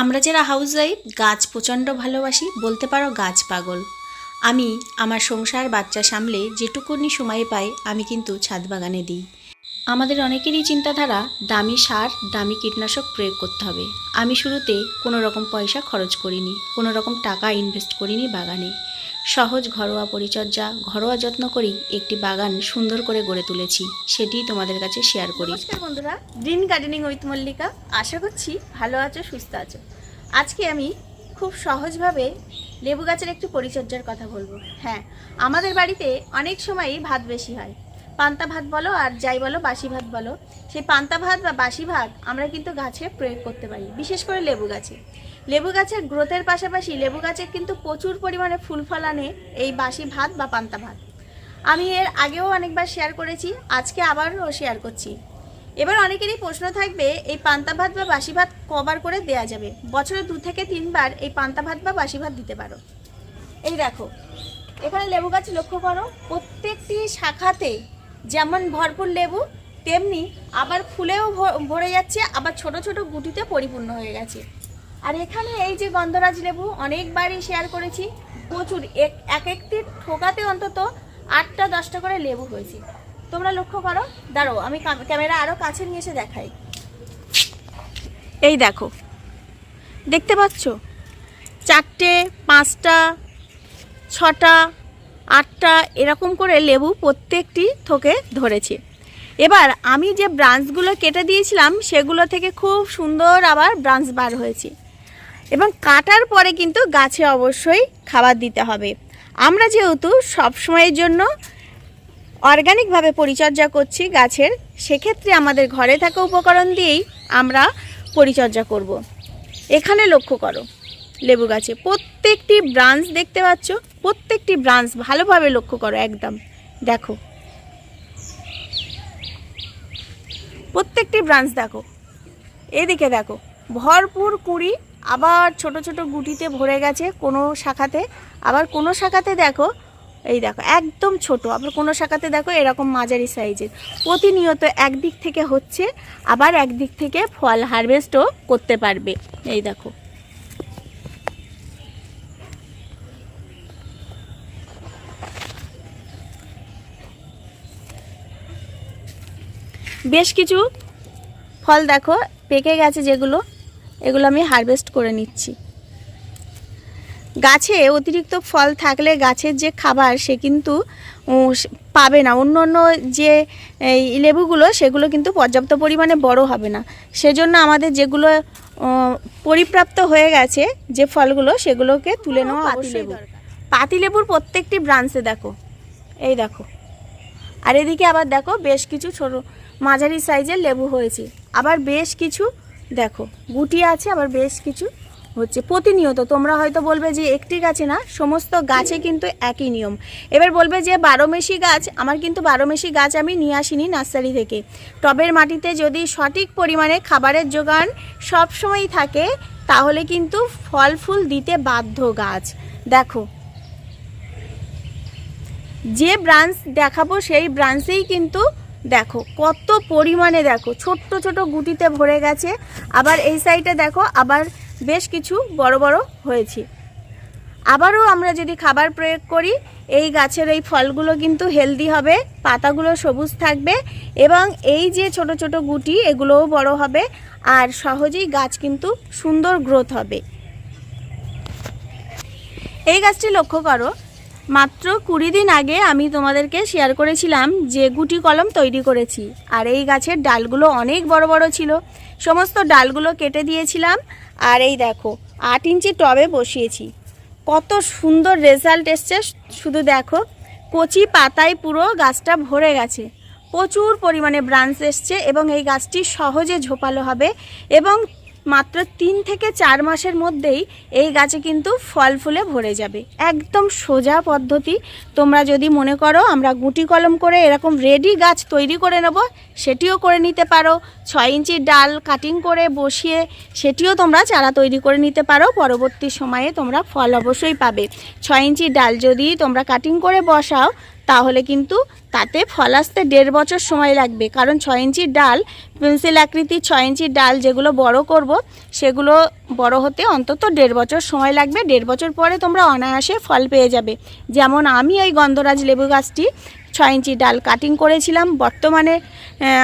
আমরা যারা house wife গাছ প্রচণ্ড ভালোবাসি, বলতে পারো গাছ পাগল। আমি আমার সংসার বাচ্চা সামলে যেটুকুনি সময় পাই, আমি কিন্তু ছাদ বাগানে দিই। আমাদের অনেকেরই চিন্তাধারা, দামি সার, দামি কীটনাশক প্রয়োগ করতে হবে। আমি শুরুতে কোনো রকম পয়সা খরচ করিনি, কোনো রকম টাকা ইনভেস্ট করিনি বাগানে। সহজ ঘরোয়া পরিচর্যা, ঘরোয়া যত্ন করেই একটি বাগান সুন্দর করে গড়ে তুলেছি। সেটি তোমাদের কাছে শেয়ার করি। বন্ধুরা গ্রিন গার্ডেনিং উইথ মল্লিকা। আশা করছি ভালো আছো, সুস্থ আছো। আজকে আমি খুব সহজভাবে লেবু গাছের একটি পরিচর্যার কথা বলব। হ্যাঁ আমাদের বাড়িতে অনেক সময়ই ভাত বেশি হয়। পান্তা ভাত বলো আর যাই বলো, বাসি ভাত বলো। সেই পান্তা ভাত বা বাসি ভাত আমরা কিন্তু গাছে প্রয়োগ করতে পারি, বিশেষ করে লেবু গাছে। লেবু গাছের গ্রোথের পাশাপাশি লেবু গাছে কিন্তু প্রচুর পরিমাণে ফুল ফল আনে এই বাসি ভাত বা পান্তা ভাত। আমি এর আগেও অনেকবার শেয়ার করেছি, আজকে আবারও শেয়ার করছি। এবার অনেকেরই প্রশ্ন থাকবে, এই পান্তা ভাত বা বাসি ভাত কবার করে দেয়া যাবে? বছরে দু থেকে তিনবার এই পান্তা ভাত বা বাসি ভাত দিতে পারো। এই দেখো, এখানে লেবু গাছ লক্ষ্য করো, প্রত্যেকটি শাখাতে যেমন ভরপুর লেবু, তেমনি আবার ফুলেও ভরে যাচ্ছে, আবার ছোট ছোট গুটিতে পরিপূর্ণ হয়ে গেছে। আর এখানে এই যে গন্ধরাজ লেবু অনেকবারই শেয়ার করেছি, প্রচুর। এক এক একটি ঠোকাতে অন্তত আটটা, দশটা করে লেবু হয়েছে। তোমরা লক্ষ্য করো দাঁড়ো আমি ক্যামেরা আরও কাছে নিয়ে এসে দেখাই। এই দেখো, দেখতে পাচ্ছ? চারটে, পাঁচটা, ছটা আটটা এরকম করে লেবু প্রত্যেকটি থোকে ধরেছে। এবার আমি যে ব্রাঞ্চগুলো কেটে দিয়েছিলাম, সেগুলো থেকে খুব সুন্দর আবার ব্রাঞ্চ বার হয়েছে। এবং কাটার পরে কিন্তু গাছে অবশ্যই খাবার দিতে হবে। আমরা যেহেতু সবসময়ের জন্য অর্গানিকভাবে পরিচর্যা করছি গাছের, সেক্ষেত্রে আমাদের ঘরে থাকা উপকরণ দিয়েই আমরা পরিচর্যা করব। এখানে লক্ষ্য করো। লেবু গাছে। প্রত্যেকটি ব্রাঞ্চ দেখতে পাচ্ছ, প্রত্যেকটি ব্রাঞ্চ ভালোভাবে লক্ষ্য করো একদম। দেখো। প্রত্যেকটি ব্রাঞ্চ দেখো। এদিকে দেখো, ভরপুর কুড়ি আবার ছোট ছোট গুটিতে ভরে গেছে কোনো শাখাতে। আবার কোনো শাখাতে দেখো, এই দেখো, একদম ছোট। আবার কোনো শাখাতে দেখো এরকম মাঝারি সাইজের। প্রতিনিয়ত একদিক থেকে হচ্ছে, আবার একদিক থেকে ফল হারভেস্টও করতে পারবে। এই দেখো। বেশ কিছু ফল দেখো পেকে গেছে যেগুলো এগুলো আমি হারভেস্ট করে নিচ্ছি। গাছে অতিরিক্ত ফল থাকলে গাছের যে খাবার সে কিন্তু পাবে না। অন্য অন্য যে এই লেবুগুলো সেগুলো কিন্তু পর্যাপ্ত পরিমাণে বড় হবে না। সেজন্য আমাদের যেগুলো পরিপ্রাপ্ত হয়ে গেছে যে ফলগুলো সেগুলোকে তুলে নেওয়া অবশ্যই পাতিলেবুর প্রত্যেকটি ব্রাঞ্চে দেখো। এই দেখো। আর এদিকে আবার দেখো বেশ কিছু ছোট মাঝারি সাইজের লেবু হয়েছে। আবার বেশ কিছু, দেখো, গুটি আছে, আবার বেশ কিছু হচ্ছে প্রতিনিয়ত। তোমরা হয়তো বলবে যে একটি গাছে না, সমস্ত গাছে কিন্তু একই নিয়ম। এবার বলবে যে বারোমেশি গাছ, আমার কিন্তু বারোমেশি গাছ আমি নিয়ে আসিনি নার্সারি থেকে। টবের মাটিতে যদি সঠিক পরিমাণে খাবারের যোগান সবসময়ই থাকে, তাহলে কিন্তু ফল ফুল দিতে বাধ্য গাছ। দেখো, যে ব্রাঞ্চ দেখাবো, সেই ব্রাঞ্চেই কিন্তু দেখো, কত পরিমাণে দেখো, ছোট্ট ছোট গুটিতে ভরে গেছে। আবার এই সাইডে দেখো, আবার বেশ কিছু বড় বড় হয়েছে। আবারও আমরা যদি খাবার প্রয়োগ করি, এই গাছের এই ফলগুলো কিন্তু হেলদি হবে, পাতাগুলো সবুজ থাকবে এবং এই যে ছোট ছোট গুটি, এগুলোও বড় হবে আর সহজেই গাছ কিন্তু সুন্দর গ্রোথ হবে। এই গাছটি লক্ষ্য করো মাত্র কুড়ি দিন আগে আমি তোমাদেরকে শেয়ার করেছিলাম যে গুটি কলম তৈরি করেছি। আর এই গাছের ডালগুলো অনেক বড় বড় ছিল। সমস্ত ডালগুলো কেটে দিয়েছিলাম। আর এই দেখো, আট ইঞ্চি টবে বসিয়েছি। কত সুন্দর রেজাল্ট এসছে। শুধু দেখো, কচি পাতায় পুরো গাছটা ভরে গেছে। প্রচুর পরিমাণে ব্রাঞ্চ এসছে এবং এই গাছটি সহজে ঝোপালো হবে এবং মাত্র তিন থেকে চার মাসের মধ্যেই এই গাছে কিন্তু ফল ফুলে ভরে যাবে। একদম সোজা পদ্ধতি। তোমরা যদি মনে করো আমরা গুটি কলম করে এরকম রেডি গাছ তৈরি করে নেব, সেটিও করে নিতে পারো। ছয় ইঞ্চির ডাল কাটিং করে বসিয়ে সেটিও তোমরা চারা তৈরি করে নিতে পারো। পরবর্তী সময়ে তোমরা ফল অবশ্যই পাবে। ছয় ইঞ্চির ডাল যদি তোমরা কাটিং করে বসাও তাহলে কিন্তু তাতে ফল আসতে দেড় বছর সময় লাগবে। কারণ ছয় ইঞ্চির ডাল, পেন্সিল আকৃতির ছয় ইঞ্চির ডাল যেগুলো বড় করব, সেগুলো বড় হতে অন্তত দেড় বছর সময় লাগবে। দেড় বছর পরে তোমরা অনায়াসে ফল পেয়ে যাবে। যেমন আমি ওই গন্ধরাজ লেবু গাছটি ছয় ইঞ্চি ডাল কাটিং করেছিলাম। বর্তমানে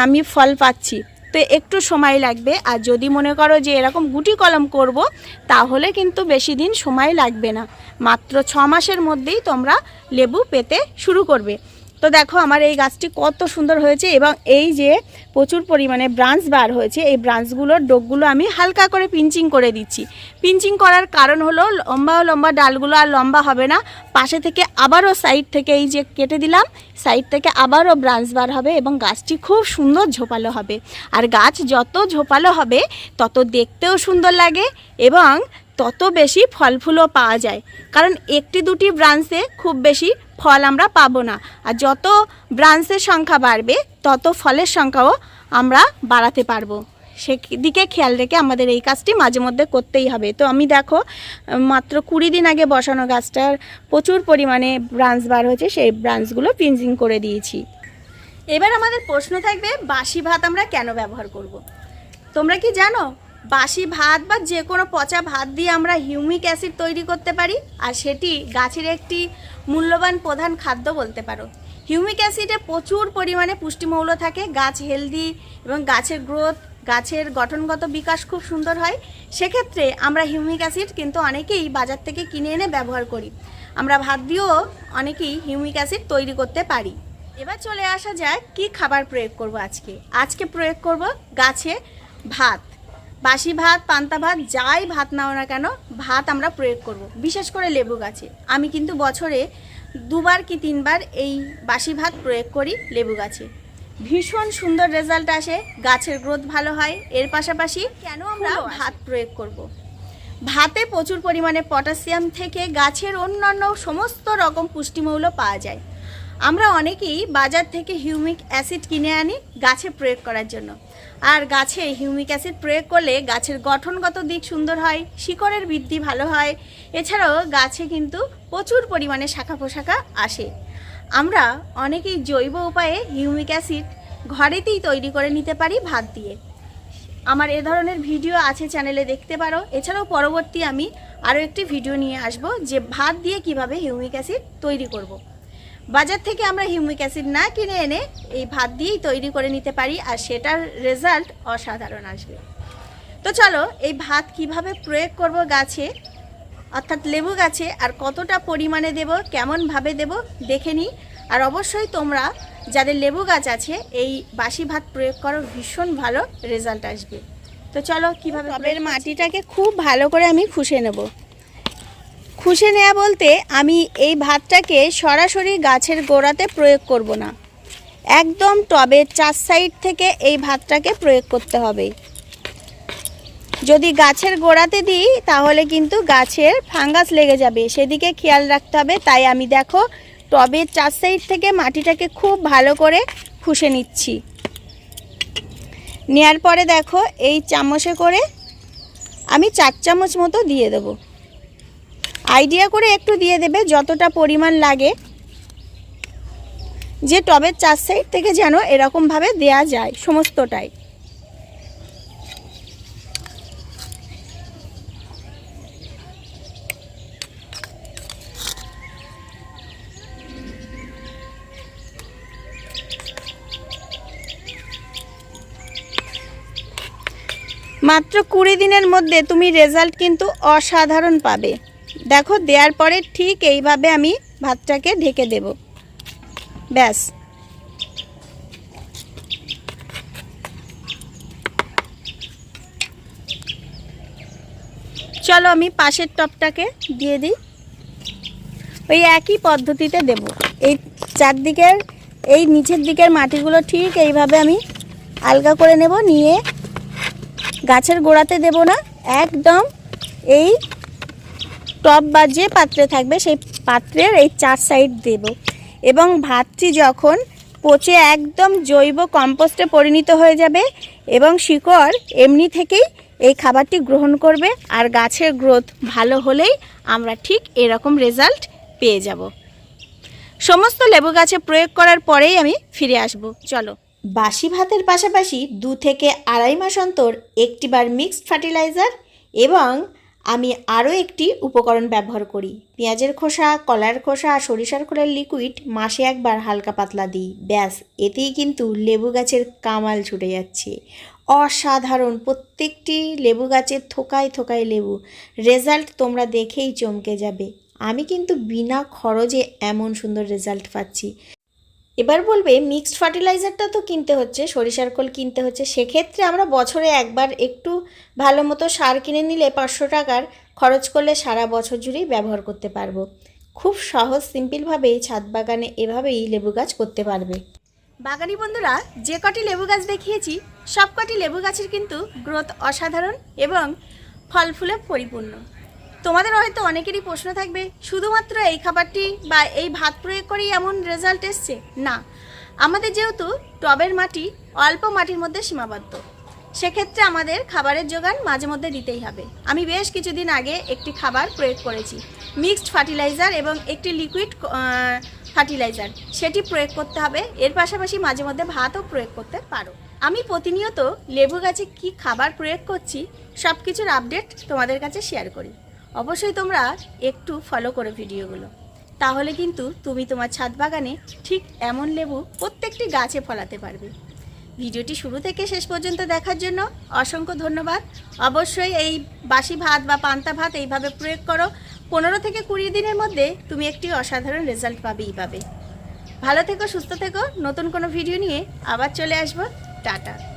আমি ফল পাচ্ছি। তো একটু সময় লাগবে। আর যদি মনে করো যে এরকম গুটি কলম করব, তাহলে কিন্তু বেশি দিন সময় লাগবে না। মাত্র ছ মাসের মধ্যেই তোমরা লেবু পেতে শুরু করবে। তো দেখো আমার এই গাছটি কত সুন্দর হয়েছে এবং এই যে প্রচুর পরিমাণে ব্রাঞ্চ বার হয়েছে, এই ব্রাঞ্চগুলোর ডোকগুলো আমি হালকা করে পিঞ্চিং করে দিচ্ছি। পিঞ্চিং করার কারণ হলো লম্বা লম্বা ডালগুলো আর লম্বা হবে না, পাশে থেকে আবারও সাইড থেকে এই যে কেটে দিলাম সাইড থেকে আবারও ব্রাঞ্চ বার হবে এবং গাছটি খুব সুন্দর ঝোপালো হবে। আর গাছ যত ঝোপালো হবে, তত দেখতেও সুন্দর লাগে এবং তত বেশি ফল ফুলও পাওয়া যায়। কারণ একটি দুটি ব্রাঞ্চে খুব বেশি ফল আমরা পাবো না। আর যত ব্রাঞ্চের সংখ্যা বাড়বে, তত ফলের সংখ্যাও আমরা বাড়াতে পারব। সেদিকে খেয়াল রেখে আমাদের এই কাজটি মাঝে মধ্যে করতেই হবে। তো আমি দেখো, মাত্র কুড়ি দিন আগে বসানো গাছটার প্রচুর পরিমাণে ব্রাঞ্চ বার হয়েছে, সেই ব্রাঞ্চগুলো পিঞ্চিং করে দিয়েছি। এবার আমাদের প্রশ্ন থাকবে, বাসি ভাত আমরা কেন ব্যবহার করব। তোমরা কি জানো? বাসি ভাত বা যে কোনো পচা ভাত দিয়ে আমরা হিউমিক অ্যাসিড তৈরি করতে পারি, আর সেটি গাছের একটি মূল্যবান প্রধান খাদ্য বলতে পারো। হিউমিক অ্যাসিডে প্রচুর পরিমাণে পুষ্টিমৌল থাকে, গাছ হেলদি এবং গাছের গ্রোথ, গাছের গঠনগত বিকাশ খুব সুন্দর হয়। সেক্ষেত্রে আমরা হিউমিক অ্যাসিড কিন্তু অনেকেই বাজার থেকে কিনে এনে ব্যবহার করি। আমরা ভাত দিয়েও অনেকেই হিউমিক অ্যাসিড তৈরি করতে পারি। এবার চলে আসা যাক, কি খাবার প্রয়োগ করব আজকে? আজকে প্রয়োগ করব গাছে ভাত। বাসি ভাত পান্তা ভাত যাই ভাত নাও না কেন ভাত আমরা প্রয়োগ করব। বিশেষ করে লেবু গাছে। আমি কিন্তু বছরে দুবার কি তিনবার এই বাসি ভাত প্রয়োগ করি লেবু গাছে। ভীষণ সুন্দর রেজাল্ট আসে গাছের গ্রোথ ভালো হয় এর পাশাপাশি কেন আমরা ভাত প্রয়োগ করব। ভাতে প্রচুর পরিমাণে পটাশিয়াম থেকে গাছের অন্যান্য সমস্ত রকম পুষ্টিমৌল পাওয়া যায়। আমরা অনেকেই বাজার থেকে হিউমিক অ্যাসিড কিনে আনি গাছে প্রয়োগ করার জন্য। আর গাছে হিউমিক অ্যাসিড প্রয়োগ করলে গাছের গঠনগত দিক সুন্দর হয়, শিকড়ের বৃদ্ধি ভালো হয়। এছাড়াও গাছে কিন্তু প্রচুর পরিমাণে শাখা পোশাখা আসে। আমরা অনেকেই জৈব উপায়ে হিউমিক অ্যাসিড ঘরেতেই তৈরি করে নিতে পারি ভাত দিয়ে। আমার এ ধরনের ভিডিও আছে চ্যানেলে দেখতে পারো। এছাড়াও পরবর্তী আমি আরও একটি ভিডিও নিয়ে আসব যে ভাত দিয়ে কীভাবে হিউমিক অ্যাসিড তৈরি করব। বাজার থেকে আমরা হিউমিক অ্যাসিড না কিনে এনে এই ভাত দিয়েই তৈরি করে নিতে পারি আর সেটার রেজাল্ট অসাধারণ আসবে। তো চলো এই ভাত কীভাবে প্রয়োগ করব গাছে অর্থাৎ লেবু গাছে আর কতটা পরিমাণে দেব কেমনভাবে দেব দেখে নিই। আর অবশ্যই তোমরা যাদের লেবু গাছ আছে এই বাসি ভাত প্রয়োগ করো ভীষণ ভালো রেজাল্ট আসবে। তো চলো কীভাবে মাটিটাকে খুব ভালো করে আমি খুশে নেব। খুশে নেওয়া বলতে আমি এই ভাতটাকে সরাসরি গাছের গোড়াতে প্রয়োগ করব না। একদম টবের চার সাইড থেকে এই ভাতটাকে প্রয়োগ করতে হবে। যদি গাছের গোড়াতে দিই, তাহলে কিন্তু গাছের ফাঙ্গাস লেগে যাবে। সেদিকে খেয়াল রাখতে হবে। তাই আমি দেখো টবের চার সাইড থেকে মাটিটাকে খুব ভালো করে খুশে নিচ্ছি। নেওয়ার পরে দেখো, এই চামচে করে আমি চার চামচ মতো দিয়ে দেব। আইডিয়া করে একটু দিয়ে দেবে যতটা পরিমাণ লাগে, যে টবের চার সাইড থেকে যেন এরকমভাবে দেয়া যায় সমস্তটাই। মাত্র কুড়ি দিনের মধ্যে তুমি রেজাল্ট কিন্তু অসাধারণ পাবে। দেখো, দেওয়ার পরে ঠিক এইভাবে আমি ভাতটাকে ঢেকে দেব। ব্যাস। চলো আমি পাশের টপটাকে দিয়ে দিই। ওই একই পদ্ধতিতে দেব। এই চারদিকের, এই নিচের দিকের মাটিগুলো ঠিক এইভাবে আমি আলগা করে নেব। নিয়ে গাছের গোড়াতে দেব না। একদম এই টব বা যে পাত্রে থাকবে, সেই পাত্রের এই চার সাইড দেব। এবং ভাতটি যখন পচে একদম জৈব কম্পোস্টে পরিণত হয়ে যাবে এবং শিকড় এমনি থেকেই এই খাবারটি গ্রহণ করবে আর গাছের গ্রোথ ভালো হলেই আমরা ঠিক এরকম রেজাল্ট পেয়ে যাব। সমস্ত লেবু গাছে প্রয়োগ করার পরেই আমি ফিরে আসব। চলো। বাসি ভাতের পাশাপাশি দু থেকে আড়াই মাস অন্তর একটিবার মিক্সড ফার্টিলাইজার এবং আমি আরও একটি উপকরণ ব্যবহার করি। পেঁয়াজের খোসা, কলার খোসা আর সরিষার খোলার লিকুইড মাসে একবার হালকা পাতলা দিই। ব্যাস, এতেই কিন্তু লেবু গাছের কামাল ছুটে যাচ্ছে। অসাধারণ, প্রত্যেকটি লেবু গাছের থোকায় থোকায় লেবু। রেজাল্ট তোমরা দেখেই চমকে যাবে। আমি কিন্তু বিনা খরচে এমন সুন্দর রেজাল্ট পাচ্ছি। এবার বলবে মিক্সড ফার্টিলাইজারটা তো কিনতে হচ্ছে, সরিষার খোল কিনতে হচ্ছে। সেক্ষেত্রে আমরা বছরে একবার একটু ভালো মতো সার কিনে নিলে পাঁচশো টাকার খরচ করলে সারা বছর জুড়েই ব্যবহার করতে পারব। খুব সহজ সিম্পলভাবে ছাদ বাগানে এভাবেই লেবু গাছ করতে পারবে। বাগানি বন্ধুরা, যে কটি লেবু গাছ দেখিয়েছি সব কটি লেবু গাছের কিন্তু গ্রোথ অসাধারণ এবং ফল ফুলে পরিপূর্ণ। তোমাদের হয়তো অনেকেরই প্রশ্ন থাকবে, শুধুমাত্র এই খাবারটি বা এই ভাত প্রয়োগ করেই এমন রেজাল্ট এসছে? না। আমাদের যেহেতু টবের মাটি অল্প মাটির মধ্যে সীমাবদ্ধ, সেক্ষেত্রে আমাদের খাবারের যোগান মাঝে মধ্যে দিতেই হবে। আমি বেশ কিছুদিন আগে একটি খাবার প্রয়োগ করেছি মিক্সড ফার্টিলাইজার এবং একটি লিকুইড ফার্টিলাইজার সেটি প্রয়োগ করতে হবে, এর পাশাপাশি মাঝে মধ্যে ভাতও প্রয়োগ করতে পারো। আমি প্রতিনিয়ত লেবু গাছে কি খাবার প্রয়োগ করছি সব কিছুর আপডেট তোমাদের কাছে শেয়ার করি। অবশ্যই তোমরা একটু ফলো করো ভিডিওগুলো। তাহলে কিন্তু তুমি তোমার ছাদ বাগানে ঠিক এমন লেবু প্রত্যেকটি গাছে ফলাতে পারবে। ভিডিওটি শুরু থেকে শেষ পর্যন্ত দেখার জন্য অসংখ্য ধন্যবাদ। অবশ্যই এই বাসি ভাত বা পান্তা ভাত এইভাবে প্রয়োগ করো। পনেরো থেকে কুড়ি দিনের মধ্যে তুমি একটি অসাধারণ রেজাল্ট পাবেই পাবে। ভালো থেকো, সুস্থ থেকো। নতুন কোনো ভিডিও নিয়ে আবার চলে আসব। টাটা।